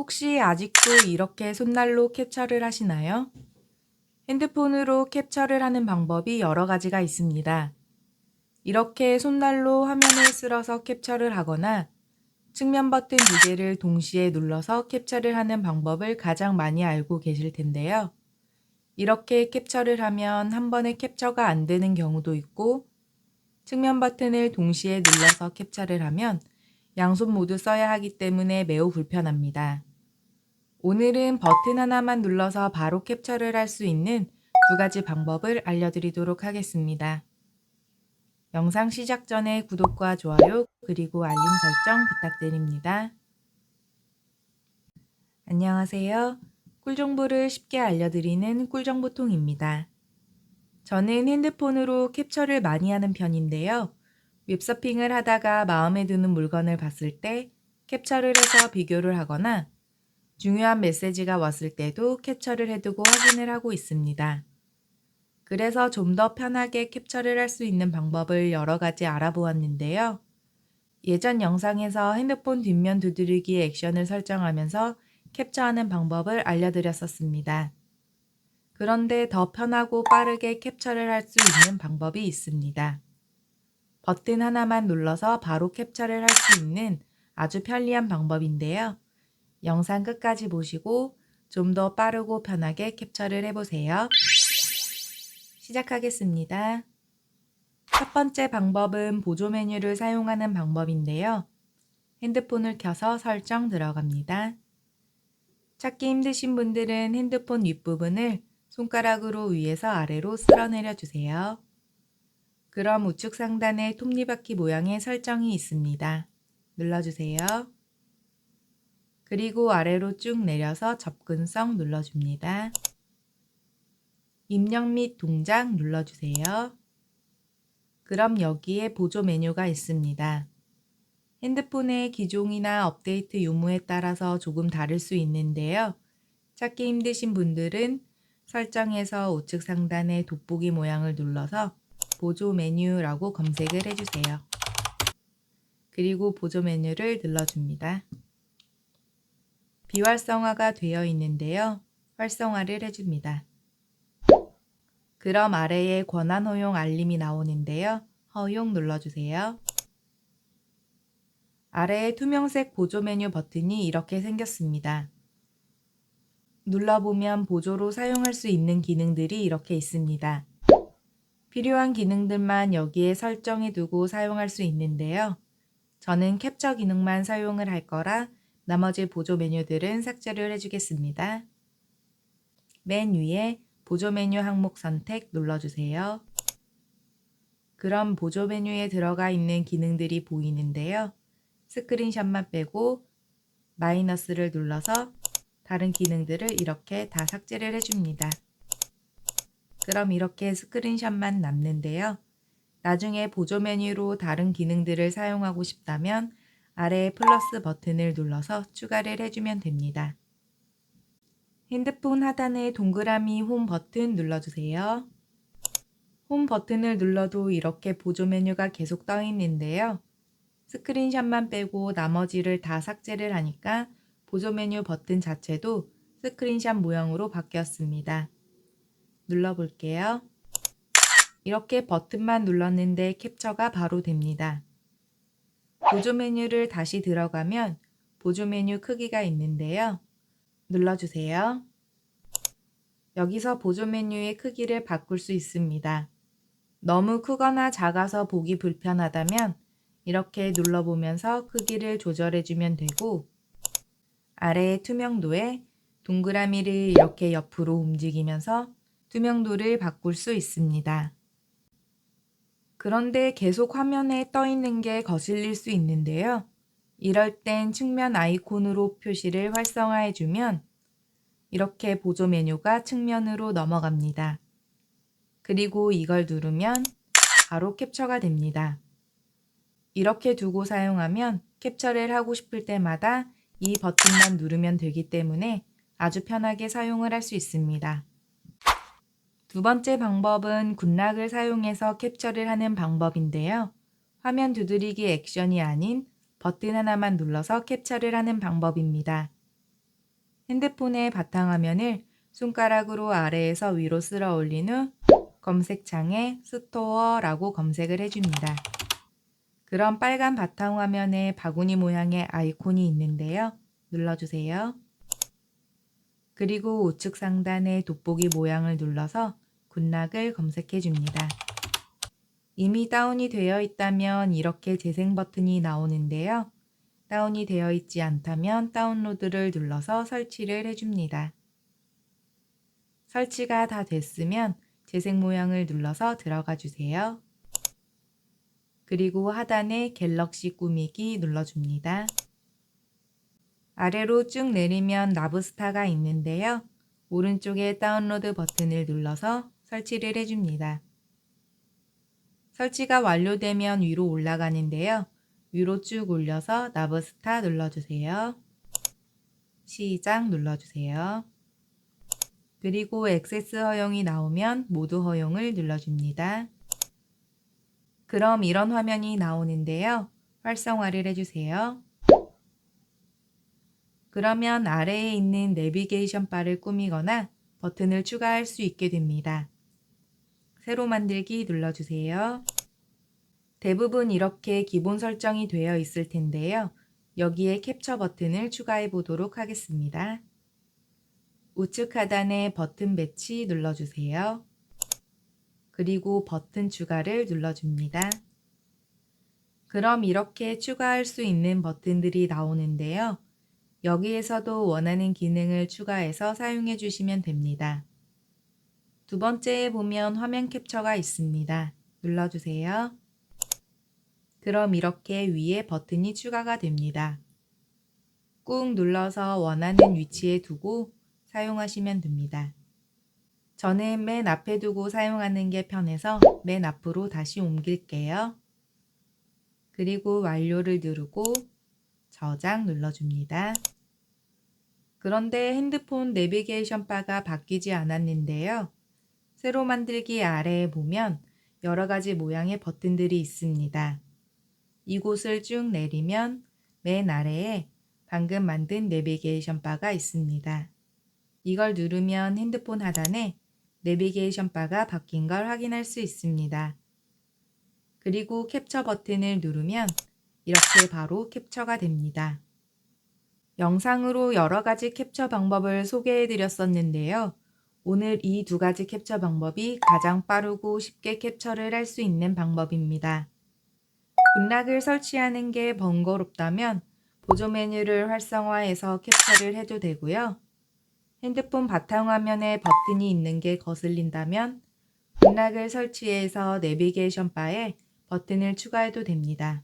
혹시 아직도 이렇게 손날로 캡처를 하시나요? 핸드폰으로 캡처를 하는 방법이 여러 가지가 있습니다. 이렇게 손날로 화면을 쓸어서 캡처를 하거나 측면 버튼 두 개를 동시에 눌러서 캡처를 하는 방법을 가장 많이 알고 계실 텐데요. 이렇게 캡처를 하면 한 번에 캡처가 안 되는 경우도 있고 측면 버튼을 동시에 눌러서 캡처를 하면 양손 모두 써야 하기 때문에 매우 불편합니다. 오늘은 버튼 하나만 눌러서 바로 캡처를 할 수 있는 두 가지 방법을 알려드리도록 하겠습니다. 영상 시작 전에 구독과 좋아요 그리고 알림 설정 부탁드립니다. 안녕하세요. 꿀 정보를 쉽게 알려드리는 꿀정보통입니다. 저는 핸드폰으로 캡처를 많이 하는 편인데요. 웹서핑을 하다가 마음에 드는 물건을 봤을 때 캡처를 해서 비교를 하거나 중요한 메시지가 왔을 때도 캡처를 해두고 확인을 하고 있습니다. 그래서 좀 더 편하게 캡처를 할 수 있는 방법을 여러 가지 알아보았는데요. 예전 영상에서 핸드폰 뒷면 두드리기 액션을 설정하면서 캡처하는 방법을 알려드렸었습니다. 그런데 더 편하고 빠르게 캡처를 할 수 있는 방법이 있습니다. 버튼 하나만 눌러서 바로 캡처를 할 수 있는 아주 편리한 방법인데요. 영상 끝까지 보시고 좀 더 빠르고 편하게 캡처를 해보세요. 시작하겠습니다. 첫 번째 방법은 보조 메뉴를 사용하는 방법인데요. 핸드폰을 켜서 설정 들어갑니다. 찾기 힘드신 분들은 핸드폰 윗부분을 손가락으로 위에서 아래로 쓸어내려 주세요. 그럼 우측 상단에 톱니바퀴 모양의 설정이 있습니다. 눌러주세요. 그리고 아래로 쭉 내려서 접근성 눌러줍니다. 입력 및 동작 눌러주세요. 그럼 여기에 보조 메뉴가 있습니다. 핸드폰의 기종이나 업데이트 유무에 따라서 조금 다를 수 있는데요. 찾기 힘드신 분들은 설정에서 우측 상단의 돋보기 모양을 눌러서 보조 메뉴라고 검색을 해주세요. 그리고 보조 메뉴를 눌러줍니다. 비활성화가 되어 있는데요. 활성화를 해줍니다. 그럼 아래에 권한 허용 알림이 나오는데요. 허용 눌러주세요. 아래에 투명색 보조 메뉴 버튼이 이렇게 생겼습니다. 눌러보면 보조로 사용할 수 있는 기능들이 이렇게 있습니다. 필요한 기능들만 여기에 설정해 두고 사용할 수 있는데요. 저는 캡처 기능만 사용을 할 거라 나머지 보조 메뉴들은 삭제를 해주겠습니다. 맨 위에 보조 메뉴 항목 선택 눌러주세요. 그럼 보조 메뉴에 들어가 있는 기능들이 보이는데요. 스크린샷만 빼고 마이너스를 눌러서 다른 기능들을 이렇게 다 삭제를 해줍니다. 그럼 이렇게 스크린샷만 남는데요. 나중에 보조 메뉴로 다른 기능들을 사용하고 싶다면 아래에 플러스 버튼을 눌러서 추가를 해주면 됩니다. 핸드폰 하단에 동그라미 홈 버튼 눌러주세요. 홈 버튼을 눌러도 이렇게 보조 메뉴가 계속 떠 있는데요. 스크린샷만 빼고 나머지를 다 삭제를 하니까 보조 메뉴 버튼 자체도 스크린샷 모양으로 바뀌었습니다. 눌러볼게요. 이렇게 버튼만 눌렀는데 캡처가 바로 됩니다. 보조 메뉴를 다시 들어가면 보조 메뉴 크기가 있는데요. 눌러주세요. 여기서 보조 메뉴의 크기를 바꿀 수 있습니다. 너무 크거나 작아서 보기 불편하다면 이렇게 눌러보면서 크기를 조절해주면 되고 아래의 투명도에 동그라미를 이렇게 옆으로 움직이면서 투명도를 바꿀 수 있습니다. 그런데 계속 화면에 떠 있는 게 거슬릴 수 있는데요. 이럴 땐 측면 아이콘으로 표시를 활성화해주면 이렇게 보조 메뉴가 측면으로 넘어갑니다. 그리고 이걸 누르면 바로 캡처가 됩니다. 이렇게 두고 사용하면 캡처를 하고 싶을 때마다 이 버튼만 누르면 되기 때문에 아주 편하게 사용을 할 수 있습니다. 두 번째 방법은 굿락을 사용해서 캡처를 하는 방법인데요. 화면 두드리기 액션이 아닌 버튼 하나만 눌러서 캡처를 하는 방법입니다. 핸드폰의 바탕화면을 손가락으로 아래에서 위로 쓸어 올린 후 검색창에 스토어라고 검색을 해줍니다. 그럼 빨간 바탕화면에 바구니 모양의 아이콘이 있는데요. 눌러주세요. 그리고 우측 상단의 돋보기 모양을 눌러서 굿락을 검색해 줍니다. 이미 다운이 되어 있다면 이렇게 재생 버튼이 나오는데요. 다운이 되어 있지 않다면 다운로드를 눌러서 설치를 해줍니다. 설치가 다 됐으면 재생 모양을 눌러서 들어가 주세요. 그리고 하단에 갤럭시 꾸미기 눌러줍니다. 아래로 쭉 내리면 나브스타가 있는데요. 오른쪽에 다운로드 버튼을 눌러서 설치를 해줍니다. 설치가 완료되면 위로 올라가는데요. 위로 쭉 올려서 나브스타 눌러주세요. 시작 눌러주세요. 그리고 액세스 허용이 나오면 모두 허용을 눌러줍니다. 그럼 이런 화면이 나오는데요. 활성화를 해주세요. 그러면 아래에 있는 내비게이션 바를 꾸미거나 버튼을 추가할 수 있게 됩니다. 새로 만들기 눌러주세요. 대부분 이렇게 기본 설정이 되어 있을 텐데요. 여기에 캡처 버튼을 추가해 보도록 하겠습니다. 우측 하단에 버튼 배치 눌러주세요. 그리고 버튼 추가를 눌러줍니다. 그럼 이렇게 추가할 수 있는 버튼들이 나오는데요. 여기에서도 원하는 기능을 추가해서 사용해 주시면 됩니다. 두 번째에 보면 화면 캡처가 있습니다. 눌러주세요. 그럼 이렇게 위에 버튼이 추가가 됩니다. 꾹 눌러서 원하는 위치에 두고 사용하시면 됩니다. 저는 맨 앞에 두고 사용하는 게 편해서 맨 앞으로 다시 옮길게요. 그리고 완료를 누르고 저장 눌러줍니다. 그런데 핸드폰 내비게이션 바가 바뀌지 않았는데요. 새로 만들기 아래에 보면 여러 가지 모양의 버튼들이 있습니다. 이곳을 쭉 내리면 맨 아래에 방금 만든 내비게이션 바가 있습니다. 이걸 누르면 핸드폰 하단에 내비게이션 바가 바뀐 걸 확인할 수 있습니다. 그리고 캡처 버튼을 누르면 이렇게 바로 캡처가 됩니다. 영상으로 여러 가지 캡처 방법을 소개해 드렸었는데요. 오늘 이 두 가지 캡처 방법이 가장 빠르고 쉽게 캡처를 할 수 있는 방법입니다. 굿락을 설치하는 게 번거롭다면 보조 메뉴를 활성화해서 캡처를 해도 되고요. 핸드폰 바탕화면에 버튼이 있는 게 거슬린다면 굿락을 설치해서 내비게이션 바에 버튼을 추가해도 됩니다.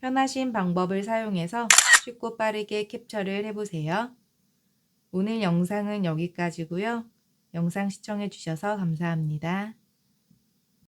편하신 방법을 사용해서 쉽고 빠르게 캡처를 해보세요. 오늘 영상은 여기까지고요. 영상 시청해 주셔서 감사합니다.